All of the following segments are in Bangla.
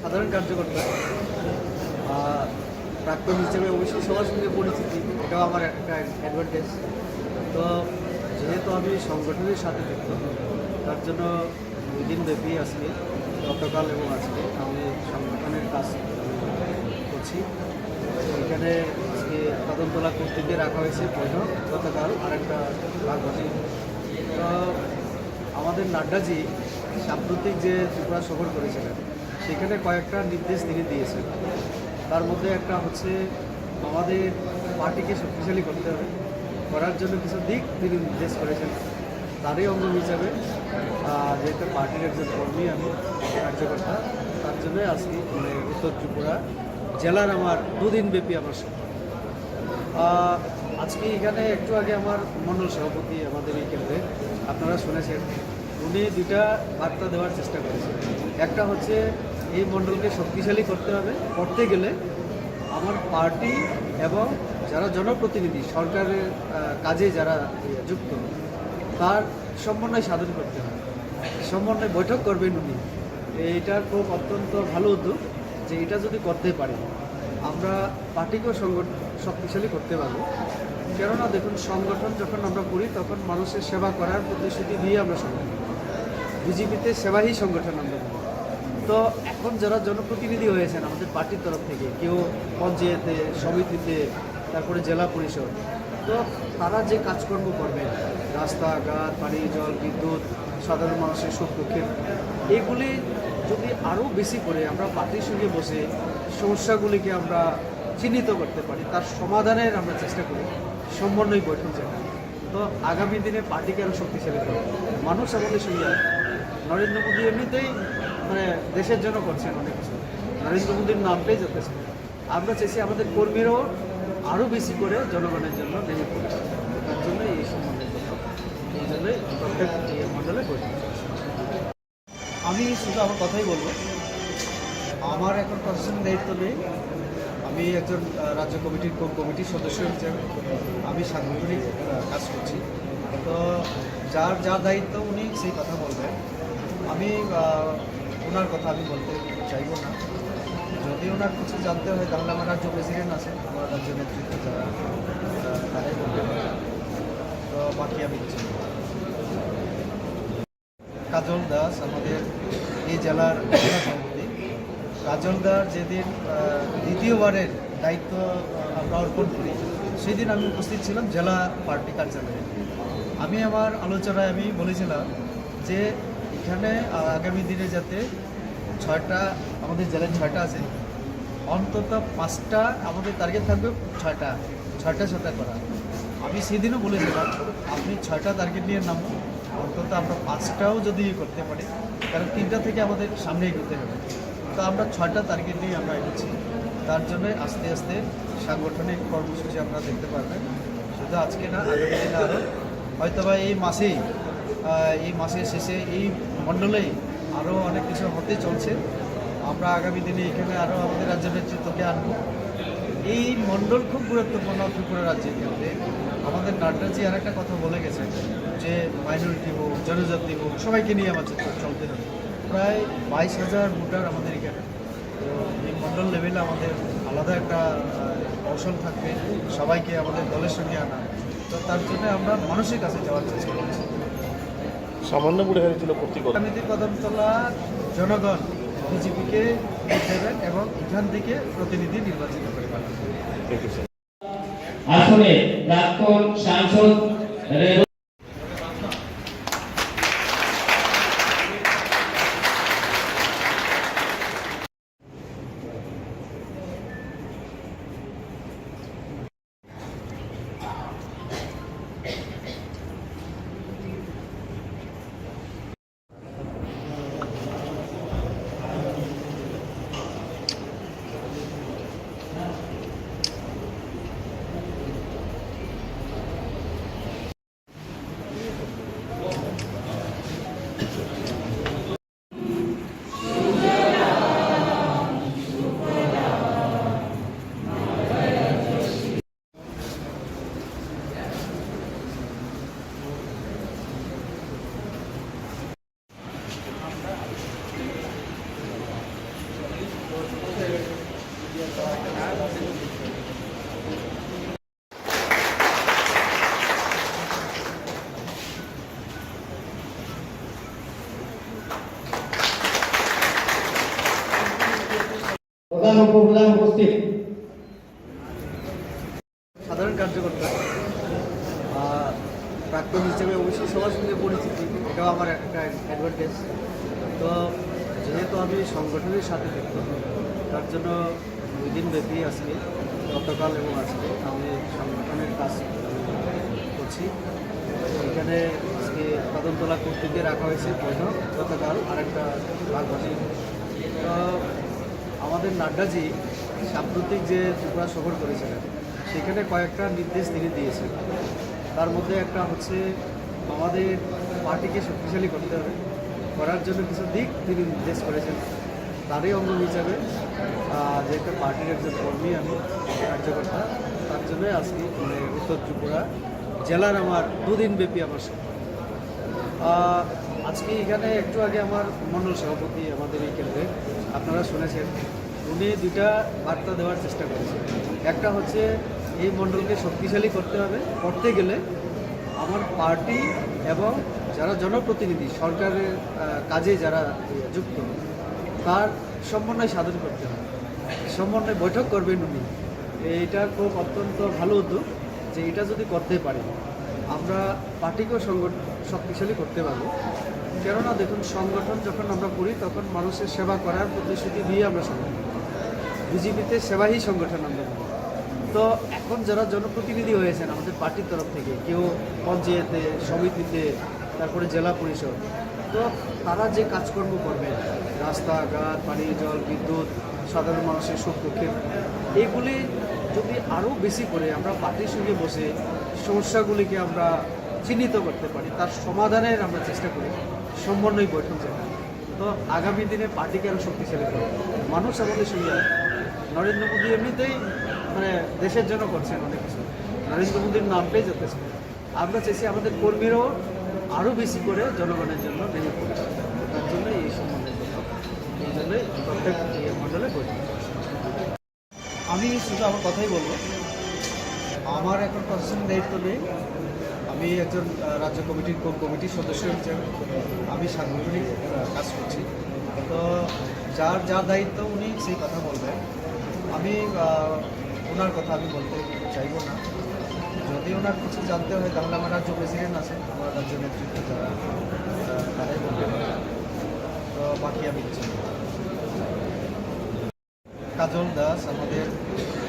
সাধারণ কার্যকর্তা প্রাক্তন হিসেবে অবশ্যই সবার সঙ্গে পরিচিতি, এটাও আমার একটা অ্যাডভান্টেজ তো যেহেতু আমি সংগঠনের সাথে যুক্ত, তার জন্য দুই দিন ব্যাপী আজকে, গতকাল এবং আজকে আমি সংগঠনের কাজ করছি। এখানে আজকে কদমতলা কর্তৃকে রাখা হয়েছে বৈঠক, গতকাল আরেকটা ভাগবতী তো আমাদের নাড্ডাজি সাম্প্রতিক যে ত্রিপুরা সফর করেছিলেন, সেখানে কয়েকটা নির্দেশ তিনি দিয়েছেন। তার মধ্যে একটা হচ্ছে আমাদের পার্টিকে শক্তিশালী করতে হবে। করার জন্য কিছু দিক তিনি নির্দেশ করেছেন। তারই অঙ্গ হিসাবে যেহেতু পার্টির একজন কর্মী আমি, কার্যকর্তা, তার জন্য আজকে মানে উত্তর ত্রিপুরা জেলার আমার দুদিন ব্যাপী আমার আজকে এখানে একটু আগে আমার মণ্ডল সভাপতি আমাদের এই কেন্দ্রে, আপনারা শুনেছেন। উনি দুটা বার্তা দেওয়ার চেষ্টা করেছেন। একটা হচ্ছে, এই মণ্ডলকে শক্তিশালী করতে হবে, করতে গেলে আমার পার্টি এবং যারা জনপ্রতিনিধি, সরকারের কাজে যারা যুক্ত, তার সমন্বয় সাধন করতে হবে। সমন্বয় বৈঠক করবেন উনি। এইটার খুব অত্যন্ত ভালো উদ্যোগ যে এটা যদি করতে পারি, আমরা পার্টিকেও সংগঠন শক্তিশালী করতে পারব। কেননা দেখুন, সংগঠন যখন আমরা করি, তখন মানুষের সেবা করার প্রতিশ্রুতি দিয়ে আমরা সংগঠন বিজেপিতে সেবাহী সংগঠন আমরা তো এখন যারা জনপ্রতিনিধি হয়েছেন আমাদের পার্টির তরফ থেকে, কেউ পঞ্চায়েতে, সমিতিতে, তারপরে জেলা পরিষদ, তো তারা যে কাজকর্ম করবেন, রাস্তাঘাট পানি জল, বিদ্যুৎ, সাধারণ মানুষের সুখ দুঃখের এইগুলি যদি আরও বেশি করে আমরা পার্টির সঙ্গে বসে সমস্যাগুলিকে আমরা চিহ্নিত করতে পারি, তার সমাধানের আমরা চেষ্টা করি। সমন্বয় বৈঠক আগামী দিনে পার্টিকে আরও শক্তিশালী করবে মানুষ আমাদের সঙ্গে। নরেন্দ্র মোদী এমনিতেই মানে দেশের জন্য করছেন অনেক কিছু। নরেন্দ্র মোদীর নামটাই যথেষ্ট। আমরা চাইছি আমাদের কর্মীরাও আরও বেশি করে জনগণের জন্য নেমে পড়ছে তার জন্য এই সম্বন্ধে এই জন্যই প্রত্যেক মণ্ডলে বৈঠক আমি শুধু আমার কথাই বলব। আমার এখন প্রশাসনিক দায়িত্ব নেই। আমি একজন রাজ্য কমিটির কমিটির সদস্য হিসেবে আমি সাংগঠনিক কাজ করছি। তো যার যার দায়িত্ব উনি সেই কথা বলবেন। আমি ওনার কথা আমি বলতে চাইব না। যদি ওনার কিছু জানতে হয়, তাহলে আমার রাজ্য প্রেসিডেন্ট আছেন, আমার রাজ্য নেতৃত্ব যারা তারাই বলতে পারে তো বাকি আমি কিছু কাজল দাস আমাদের এই জেলার জেলা সভাপতি কাজল দাস যেদিন দ্বিতীয়বারের দায়িত্ব আমরা অর্পণ করি, সেদিন আমি উপস্থিত ছিলাম জেলা পার্টি কার্যালয়ে। আমি আমার আলোচনায় আমি বলেছিলাম যে এখানে আগামী দিনে যাতে ছয়টা, আমাদের জেলায় ছয়টা আছে, অন্তত পাঁচটা আমাদের টার্গেট থাকবে ছয়টা ছয়টা ছয়টা করা। আমি সেদিনও বলেছিলাম, আপনি ছয়টা টার্গেট নিয়ে নামুন, অন্তত আমরা পাঁচটাও যদি ইয়ে করতে পারি কারণ তিনটা থেকে আমাদের সামনে এগোতে হবে। তো আমরা ছয়টা টার্গেট নিয়ে আমরা এগোচ্ছি। তার জন্য আস্তে আস্তে সাংগঠনিক কর্মসূচি আপনারা দেখতে পারবেন। শুধু আজকে না, আগামী দিনে আরও হয়তোবা এই মাসেই এই মাসের শেষে এই মণ্ডলেই আরও অনেক কিছু হতে চলছে। আমরা আগামী দিনে এখানে আরও আমাদের রাজ্য নেতৃত্বকে আনব। এই মণ্ডল খুব গুরুত্বপূর্ণ ত্রিপুরা রাজ্যের ক্ষেত্রে আমাদের নাড্ডাজি আর একটা কথা বলে গেছেন যে মাইনরিটি হোক, জনজাতি হোক, সবাইকে নিয়ে আমাদের চলতে হবে। প্রায় বাইশ হাজার ভোটার আমাদের এখানে। তো এই মণ্ডল লেভেলে আমাদের আলাদা একটা কৌশল থাকবে সবাইকে আমাদের দলের সঙ্গে আনা। তো তার জন্য আমরা মানুষের কাছে যাওয়ার চেষ্টা করছি। সামান্য পড়ে হয়েছিল কর্তৃপক্ষ। রাজনীতি কদমতলা জনগণ বিজেপিকে দেবেন এবং এখান থেকে প্রতিনিধি নির্বাচিত করে পাঠাবেন। থ্যাংক ইউ স্যার আসনে প্রাক্তন সাংসদ রে- উপস্থিত সাধারণ কার্যকর্তা প্রাক্তন হিসেবে অবশ্যই সবার সঙ্গে পরিচিতি, এটাও আমার একটা অ্যাডভান্টেজ তো যেহেতু আমি সংগঠনের সাথে যুক্ত, তার জন্য দুই দিন ব্যাপী আজকে, গতকাল এবং আজকে আমি সংগঠনের কাজ করছি। এখানে আজকে কদমতলা কর্তৃকে রাখা হয়েছে বৈঠক, গতকাল আরেকটা ভাগবাসী তো আমাদের নাড্ডাজি সাম্প্রতিক যে ত্রিপুরা সফর করেছিলেন, সেখানে কয়েকটা নির্দেশ তিনি দিয়েছেন। তার মধ্যে একটা হচ্ছে আমাদের পার্টিকে শক্তিশালী করতে হবে, করার জন্য কিছু দিক তিনি নির্দেশ করেছেন। তারই অঙ্গ হিসাবে যেহেতু পার্টির একজন কর্মী আমি, কার্যকর্তা, তার জন্য আজকে মানে উত্তর ত্রিপুরা জেলার আমার দুদিন ব্যাপী আমার সফর আজকে এখানে একটু আগে আমার মন্ডল সভাপতি আমাদের এই কেন্দ্রে, আপনারা শুনেছেন। উনি দুইটা বার্তা দেওয়ার চেষ্টা করেছেন একটা হচ্ছে, এই মণ্ডলকে শক্তিশালী করতে হবে, করতে গেলে আমার পার্টি এবং যারা জনপ্রতিনিধি, সরকারের কাজে যারা যুক্ত, তার সমন্বয় সাধন করতে হবে। সমন্বয় বৈঠক করবেন উনি। এইটা খুব অত্যন্ত ভালো উদ্যোগ যে এটা যদি করতে পারি, আমরা পার্টিকেও সংগঠন শক্তিশালী করতে পারব। কেননা দেখুন, সংগঠন যখন আমরা করি, তখন মানুষের সেবা করার প্রতিশ্রুতি দিয়ে আমরা সংগঠন। বিজেপিতে সেবাহী সংগঠন আমরা করি। তো এখন যারা জনপ্রতিনিধি হয়েছেন আমাদের পার্টির তরফ থেকে, কেউ পঞ্চায়েতে, সমিতিতে, তারপরে জেলা পরিষদ, তো তারা যে কাজকর্ম করবেন, রাস্তাঘাট পানি জল, বিদ্যুৎ, সাধারণ মানুষের সুখ দুঃখের এইগুলি যদি আরও বেশি করে আমরা পার্টির সঙ্গে বসে সমস্যাগুলিকে আমরা চিহ্নিত করতে পারি, তার সমাধানের আমরা চেষ্টা করি সমন্বয় বৈঠক যেটা তো আগামী দিনে পার্টিকে আরও শক্তিশালী করবে মানুষ আমাদের সঙ্গে। নরেন্দ্র মোদী এমনিতেই মানে দেশের জন্য করছেন অনেক কিছু। নরেন্দ্র মোদীর নামটাই যেতেছে। আমরা চাইছি আমাদের কর্মীরাও আরও বেশি করে জনগণের জন্য নেমে পড়ছে তার জন্য এই সম্বন্ধে এই জন্যই প্রত্যেক মণ্ডলে বৈঠক আমি শুধু আমার কথাই বলব। আমার এখন প্রশাসনিক দায়িত্ব নেই। আমি একজন রাজ্য কমিটির কোর কমিটির সদস্য হিসেবে আমি সাংগঠনিক কাজ করছি। তো যার যার দায়িত্ব উনি সেই কথা বলবেন। আমি ওনার কথা আমি বলতে চাইব না। যদি ওনার কিছু জানতে হয়, তাহলে আমার রাজ্য প্রেসিডেন্ট আছে, আমার রাজ্য নেতৃত্ব যারা তারাই বলবেন তো বাকি আমি কাজল দাস আমাদের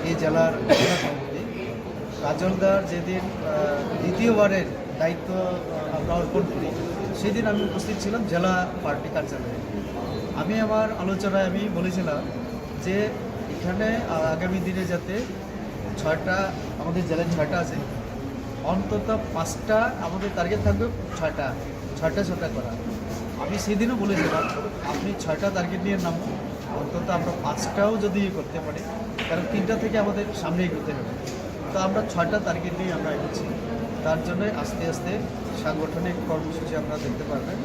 এই জেলার জেলা সভাপতি। কাজল দাস যেদিন দ্বিতীয়বারের দায়িত্ব আমরা অর্পণ করি, সেদিন আমি উপস্থিত ছিলাম জেলা পার্টি কার্যালয়ে। আমি আমার আলোচনায় আমি বলেছিলাম যে এখানে আগামী দিনে যাতে ছয়টা, আমাদের জেলায় ছয়টা আছে, অন্তত পাঁচটা আমাদের টার্গেট থাকবে ছয়টা ছয়টা ছয়টা করা। আমি সেদিনও বলেছিলাম, আপনি ছয়টা টার্গেট নিয়ে নামুন, অন্তত আমরা পাঁচটাও যদি করতে পারি, কারণ তিনটা থেকে আমাদের সামনে এগোতে হবে। তো আমরা ছয়টা টার্গেট নিয়ে আমরা এগোচ্ছি। তার জন্য আস্তে আস্তে সাংগঠনিক কর্মসূচি আপনারা দেখতে পারবেন।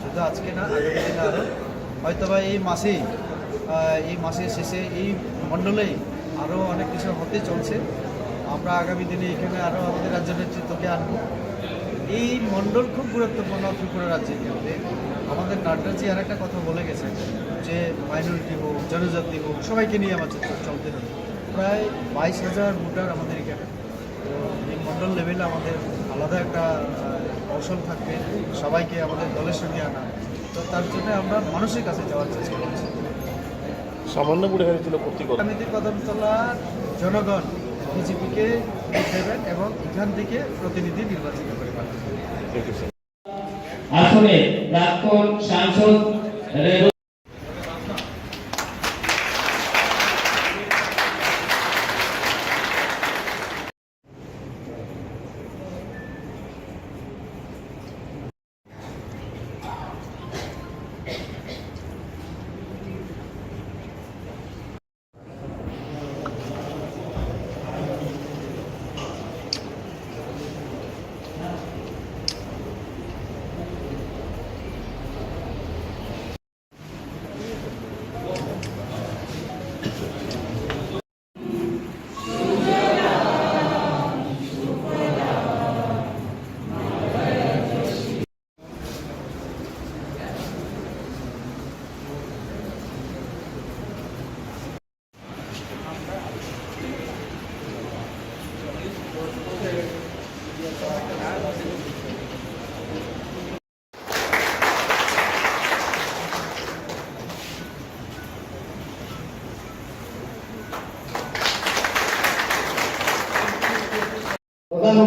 শুধু আজকে না, আগামী দিনে আরও হয়তোবা এই মাসেই এই মাসের শেষে এই মণ্ডলেই আরও অনেক কিছু হতে চলছে। আমরা আগামী দিনে এখানে আরও আমাদের রাজ্য নেতৃত্বকে আনব। এই মণ্ডল খুব গুরুত্বপূর্ণ ত্রিপুরা রাজ্যের ক্ষেত্রে আমাদের নাড্ডাজি আর একটা কথা বলে গেছেন যে মাইনরিটি হোক, জনজাতি হোক, সবাইকে নিয়ে আমার চল- চলতে হবে প্রায় বাইশ হাজার ভোটার আমাদের এখানে। তো এই মণ্ডল লেভেলে আমাদের আলাদা একটা কৌশল থাকবে। সবাইকে আমাদের দলের সঙ্গে আনা। তো তার জন্য আমরা মানুষের কাছে যাওয়ার চেষ্টা করছি। সামান্য বুড়ে হয়েছিল কর্তৃকর্তা রাজনীতির কদমতলার জনগণ বিজেপিকে দেবেন এবং এখান থেকে প্রতিনিধি নির্বাচিত করে পাঠাবেন। আসনে প্রাক্তন সাংসদ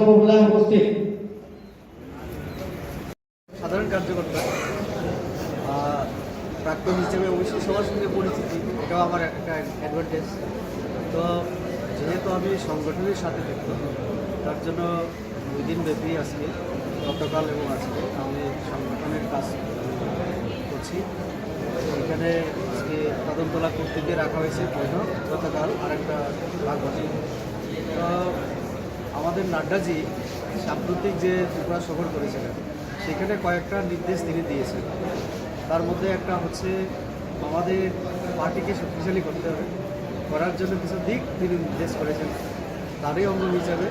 রেণু উপস্থিত সাধারণ কার্যকর্তা প্রাক্তন হিসেবে অবশ্যই সবার সঙ্গে পরিচিতি, এটাও আমার একটা অ্যাডভান্টেজ তো যেহেতু আমি সংগঠনের সাথে যুক্ত, তার জন্য দুই দিন ব্যাপী আজকে, গতকাল এবং আজকে আমি সংগঠনের কাজ করছি। এখানে আজকে কদমতলা কর্তৃকে রাখা হয়েছে বৈঠক গতকাল আরেকটা বাগবাজি তো আমাদের নাড্ডাজি সাম্প্রতিক যে ত্রিপুরা সফর করেছিলেন, সেখানে কয়েকটা নির্দেশ তিনি দিয়েছেন। তার মধ্যে একটা হচ্ছে আমাদের পার্টিকে শক্তিশালী করতে হবে, করার জন্য কিছু দিক তিনি নির্দেশ করেছেন, তারই অঙ্গ হিসাবে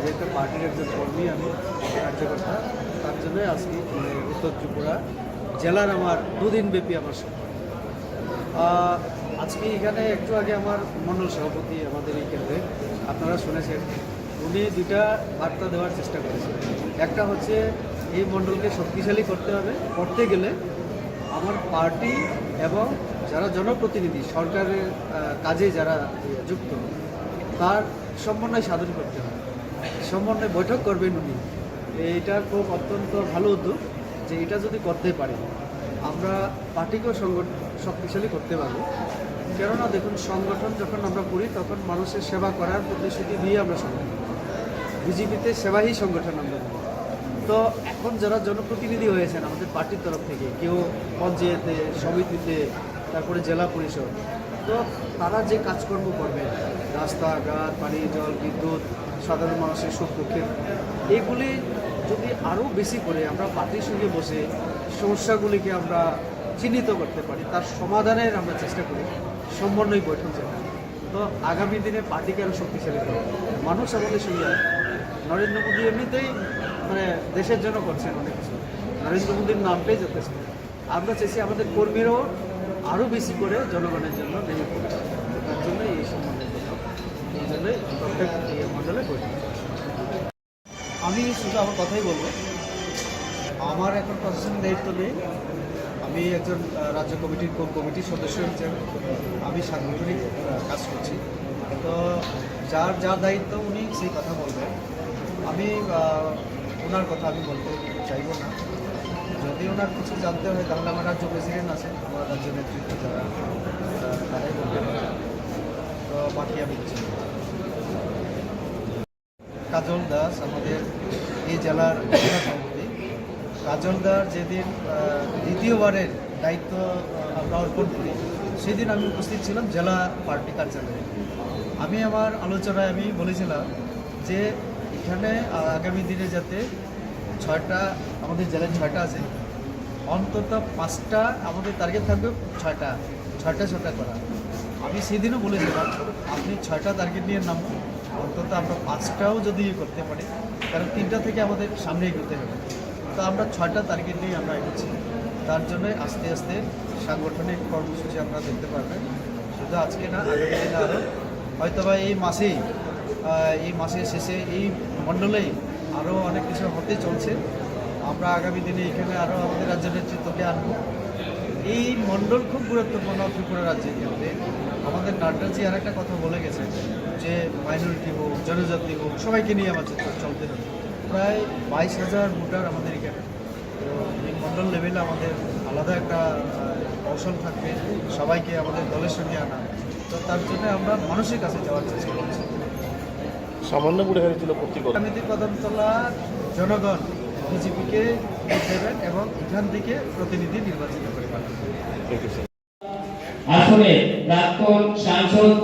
যেহেতু পার্টির একজন কর্মী আমি কার্যকর্তা, তার জন্য আজকে উত্তর ত্রিপুরা জেলার আমার দুদিন ব্যাপী আমার সফর আজকে এখানে একটু আগে আমার মন্ডল সভাপতি আমাদের এই কেন্দ্রে, আপনারা শুনেছেন। উনি দুটা বার্তা দেওয়ার চেষ্টা করেছেন। একটা হচ্ছে, এই মণ্ডলকে শক্তিশালী করতে হবে, করতে গেলে আমার পার্টি এবং যারা জনপ্রতিনিধি, সরকারের কাজে যারা যুক্ত, তার সমন্বয় সাধন করতে হবে। সমন্বয় বৈঠক করবেন উনি। এইটার খুব অত্যন্ত ভালো উদ্যোগ যে এটা যদি করতে পারি, আমরা পার্টিকেও সংগঠন শক্তিশালী করতে পারব। কেননা দেখুন, সংগঠন যখন আমরা করি, তখন মানুষের সেবা করার প্রতিশ্রুতি দিয়ে আমরা সংগঠন বিজেপিতে সেবাহী সংগঠন আমরা তো এখন যারা জনপ্রতিনিধি হয়েছেন আমাদের পার্টির তরফ থেকে, কেউ পঞ্চায়েতে, সমিতিতে, তারপরে জেলা পরিষদ, তো তারা যে কাজকর্ম করবে রাস্তাঘাট পানি জল, বিদ্যুৎ, সাধারণ মানুষের সুখ দুঃখের এগুলি যদি আরও বেশি করে আমরা পার্টির সঙ্গে বসে সমস্যাগুলিকে আমরা চিহ্নিত করতে পারি, তার সমাধানের আমরা চেষ্টা করি সমন্বয় বৈঠক যেটা তো আগামী দিনে পার্টিকে আরও শক্তিশালী করবে মানুষ আমাদের সঙ্গে। নরেন্দ্র মোদী এমনিতেই মানে দেশের জন্য করছেন অনেক কিছু। নরেন্দ্র মোদীর নামটাই যথেষ্ট। আমরা চাইছি আমাদের কর্মীরাও আরও বেশি করে জনগণের জন্য নেমে পড়ছে তার জন্যই এই সম্বন্ধে। এই জন্যই এই মণ্ডলে আমি শুধু আমার কথাই বলব, আমার এখন প্রশাসনিক দায়িত্ব নেই। আমি একজন রাজ্য কমিটির কোর কমিটির সদস্য হিসেবে আমি সাংগঠনিক কাজ করছি। তো যার যার দায়িত্ব উনি সেই কথা বলবেন। আমি ওনার কথা আমি বলতে চাইব না। যদি ওনার কিছু জানতে হয়, তাহলে আমার রাজ্য প্রেসিডেন্ট আছে, আমার রাজ্য নেতৃত্ব যারা তারাই বলবেন তো বাকি আমি কিছু কাজল দাস আমাদের এই জেলার জেলা সভাপতি। কাজল দাস যেদিন দ্বিতীয়বারের দায়িত্ব আমরা অর্পণ করি, সেদিন আমি উপস্থিত ছিলাম জেলা পার্টি কার্যালয়ে। আমি আমার আলোচনায় আমি বলেছিলাম যে এখানে আগামী দিনে যাতে ছয়টা, আমাদের জেলায় ছয়টা আছে, অন্তত পাঁচটা আমাদের টার্গেট থাকবে ছয়টা ছয়টা ছয়টা করা। আমি সেদিনও বলেছিলাম, আপনি ছয়টা টার্গেট নিয়ে নামুন, অন্তত আমরা পাঁচটাও যদি ইয়ে করতে পারি কারণ তিনটা থেকে আমাদের সামনে এগোতে হবে। তো আমরা ছয়টা টার্গেট নিয়ে আমরা এগোচ্ছি। তার জন্য আস্তে আস্তে সাংগঠনিক কর্মসূচি আমরা দেখতে পারবেন। শুধু আজকে না, আগামী দিনে আরও হয়তোবা এই মাসেই এই মাসের শেষে এই মণ্ডলেই আরও অনেক কিছু হতে চলছে। আমরা আগামী দিনে এখানে আরও আমাদের রাজ্য নেতৃত্বকে আনব। এই মণ্ডল খুব গুরুত্বপূর্ণ ত্রিপুরা রাজ্যের ক্ষেত্রে আমাদের নাড্ডাজি আর একটা কথা বলে গেছে যে মাইনরিটি হোক, জনজাতি হোক, সবাইকে নিয়ে আমাদের চলতে হবে। প্রায় বাইশ হাজার ভোটার আমাদের এখানে। এই মণ্ডল লেভেলে আমাদের আলাদা একটা কৌশল থাকবে। সবাইকে আমাদের দলের সঙ্গে আনা। তো তার জন্য আমরা মানুষের কাছে যাওয়ার চেষ্টা করছি। সামান্য পড়ে হয়েছিল প্রতিকূল সমিতি কদমতলা জনগণ বিজেপিকে দেবেন এবং এখান থেকে প্রতিনিধি নির্বাচিত করে আসনে প্রাক্তন সাংসদ